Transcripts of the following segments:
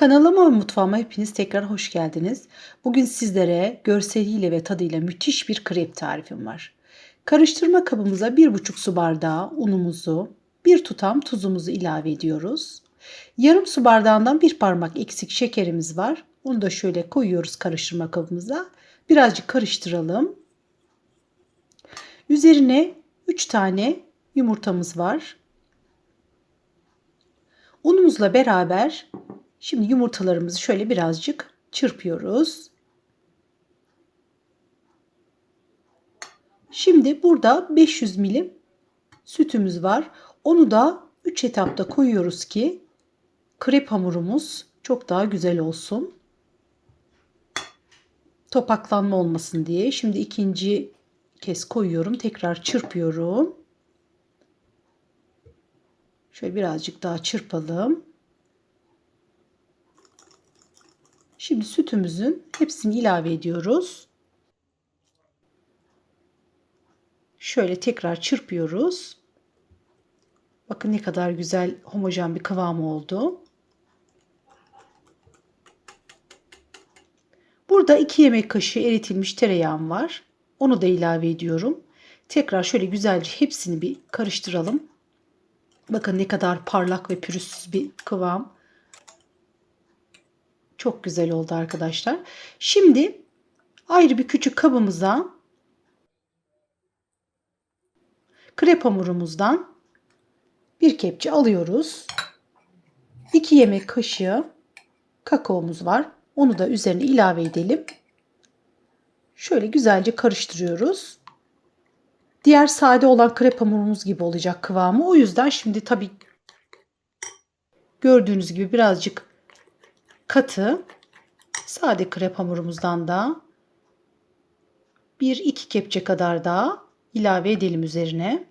Kanalıma ve mutfağıma hepiniz tekrar hoş geldiniz. Bugün sizlere görseliyle ve tadıyla müthiş bir krep tarifim var. Karıştırma kabımıza 1,5 su bardağı unumuzu, bir tutam tuzumuzu ilave ediyoruz. Yarım su bardağından bir parmak eksik şekerimiz var. Onu da şöyle koyuyoruz karıştırma kabımıza. Birazcık karıştıralım. Üzerine 3 tane yumurtamız var. Unumuzla beraber Şimdi yumurtalarımızı şöyle birazcık çırpıyoruz. Şimdi burada 500 milim sütümüz var. Onu da 3 etapta koyuyoruz ki krep hamurumuz çok daha güzel olsun. Topaklanma olmasın diye. Şimdi ikinci kez koyuyorum. Tekrar çırpıyorum. Şöyle birazcık daha çırpalım. Şimdi sütümüzün hepsini ilave ediyoruz. Şöyle tekrar çırpıyoruz. Bakın ne kadar güzel homojen bir kıvam oldu. Burada 2 yemek kaşığı eritilmiş tereyağım var. Onu da ilave ediyorum. Tekrar şöyle güzelce hepsini bir karıştıralım. Bakın ne kadar parlak ve pürüzsüz bir kıvam. Çok güzel oldu arkadaşlar. Şimdi ayrı bir küçük kabımıza krep hamurumuzdan bir kepçe alıyoruz. 2 yemek kaşığı kakaomuz var. Onu da üzerine ilave edelim. Şöyle güzelce karıştırıyoruz. Diğer sade olan krep hamurumuz gibi olacak kıvamı. O yüzden şimdi tabii gördüğünüz gibi birazcık katı sade krep hamurumuzdan da bir iki kepçe kadar daha ilave edelim üzerine.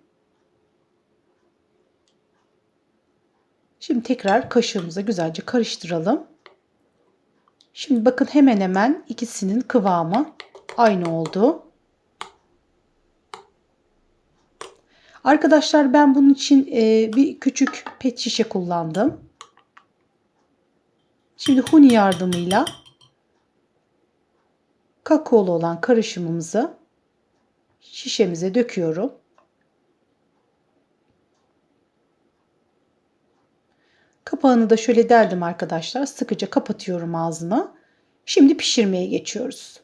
Şimdi tekrar kaşığımıza güzelce karıştıralım. Şimdi bakın hemen hemen ikisinin kıvamı aynı oldu. Arkadaşlar ben bunun için bir küçük pet şişe kullandım. Şimdi huni yardımıyla kakaolu olan karışımımızı şişemize döküyorum. Kapağını da şöyle deldim arkadaşlar. Sıkıca kapatıyorum ağzını. Şimdi pişirmeye geçiyoruz.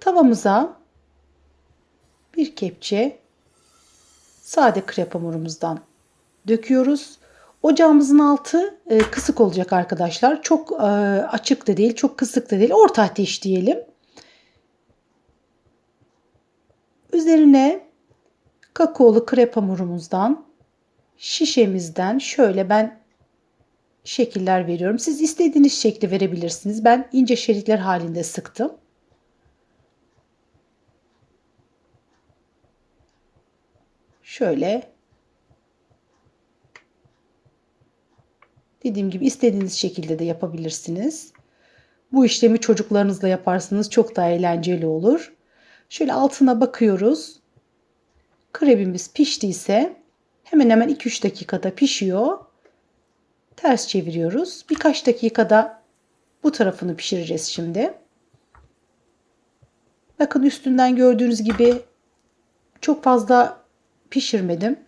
Tavamıza bir kepçe sade krep hamurumuzdan döküyoruz. Ocağımızın altı e, kısık olacak arkadaşlar. Çok e, açık da değil, çok kısık da değil. Orta ateş diyelim. Üzerine kakaolu krep hamurumuzdan şişemizden şöyle ben şekiller veriyorum. Siz istediğiniz şekli verebilirsiniz. Ben ince şeritler halinde sıktım. Şöyle Dediğim gibi istediğiniz şekilde de yapabilirsiniz. Bu işlemi çocuklarınızla yaparsanız çok daha eğlenceli olur. Şöyle altına bakıyoruz. Krebimiz piştiyse hemen hemen 2-3 dakikada pişiyor. Ters çeviriyoruz. Birkaç dakikada bu tarafını pişireceğiz şimdi. Bakın üstünden gördüğünüz gibi çok fazla pişirmedim.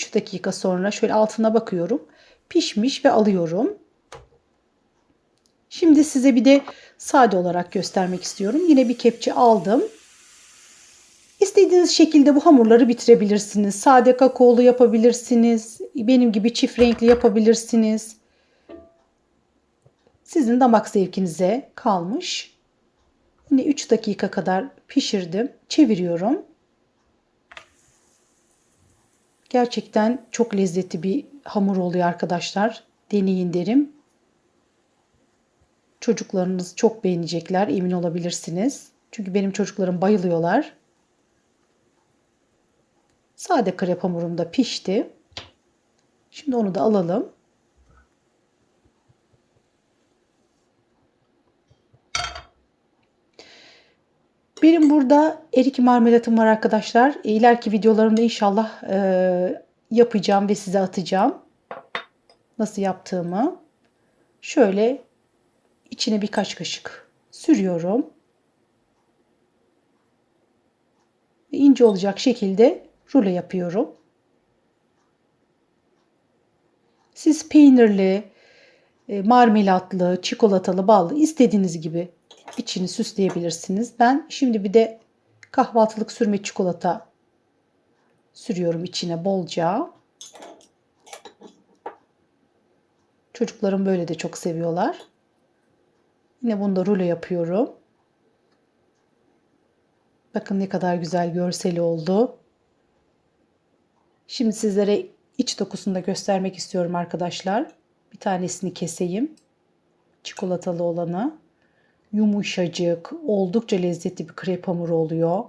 3 dakika sonra şöyle altına bakıyorum. Pişmiş ve alıyorum. Şimdi size bir de sade olarak göstermek istiyorum. Yine bir kepçe aldım. İstediğiniz şekilde bu hamurları bitirebilirsiniz. Sade kakaolu yapabilirsiniz. Benim gibi çift renkli yapabilirsiniz. Sizin damak zevkinize kalmış. Yine 3 dakika kadar pişirdim. Çeviriyorum. Gerçekten çok lezzetli bir hamur oluyor arkadaşlar. Deneyin derim. Çocuklarınız çok beğenecekler emin olabilirsiniz. Çünkü benim çocuklarım bayılıyorlar. Sade krep hamurum da pişti. Şimdi onu da alalım. Benim burada erik marmelatım var arkadaşlar. İleriki videolarımda inşallah e, yapacağım ve size atacağım. Nasıl yaptığımı. Şöyle içine birkaç kaşık sürüyorum. Ve ince olacak şekilde rulo yapıyorum. Siz peynirli, e, marmelatlı, çikolatalı, ballı istediğiniz gibi içini süsleyebilirsiniz. Ben şimdi bir de kahvaltılık sürme çikolata sürüyorum içine bolca. Çocuklarım böyle de çok seviyorlar. Yine bunu da rulo yapıyorum. Bakın ne kadar güzel görseli oldu. Şimdi sizlere iç dokusunu da göstermek istiyorum arkadaşlar. Bir tanesini keseyim. Çikolatalı olanı. Yumuşacık, oldukça lezzetli bir krep hamuru oluyor.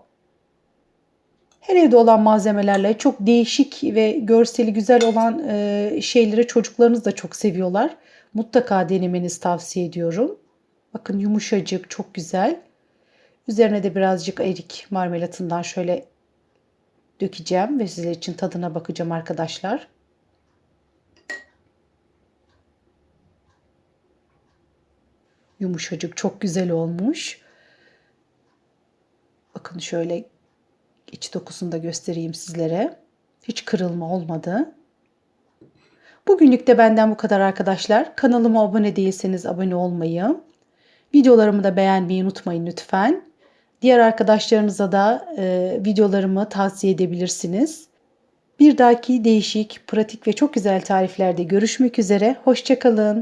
Her evde olan malzemelerle çok değişik ve görseli güzel olan e, şeyleri çocuklarınız da çok seviyorlar. Mutlaka denemenizi tavsiye ediyorum. Bakın yumuşacık, çok güzel. Üzerine de birazcık erik marmelatından şöyle dökeceğim ve sizler için tadına bakacağım arkadaşlar. Yumuşacık, çok güzel olmuş. Bakın şöyle iç dokusunu da göstereyim sizlere. Hiç kırılma olmadı. Bugünlük de benden bu kadar arkadaşlar. Kanalıma abone değilseniz abone olmayı, videolarımı da beğenmeyi unutmayın lütfen. Diğer arkadaşlarınıza da e, videolarımı tavsiye edebilirsiniz. Bir dahaki değişik, pratik ve çok güzel tariflerde görüşmek üzere. Hoşçakalın.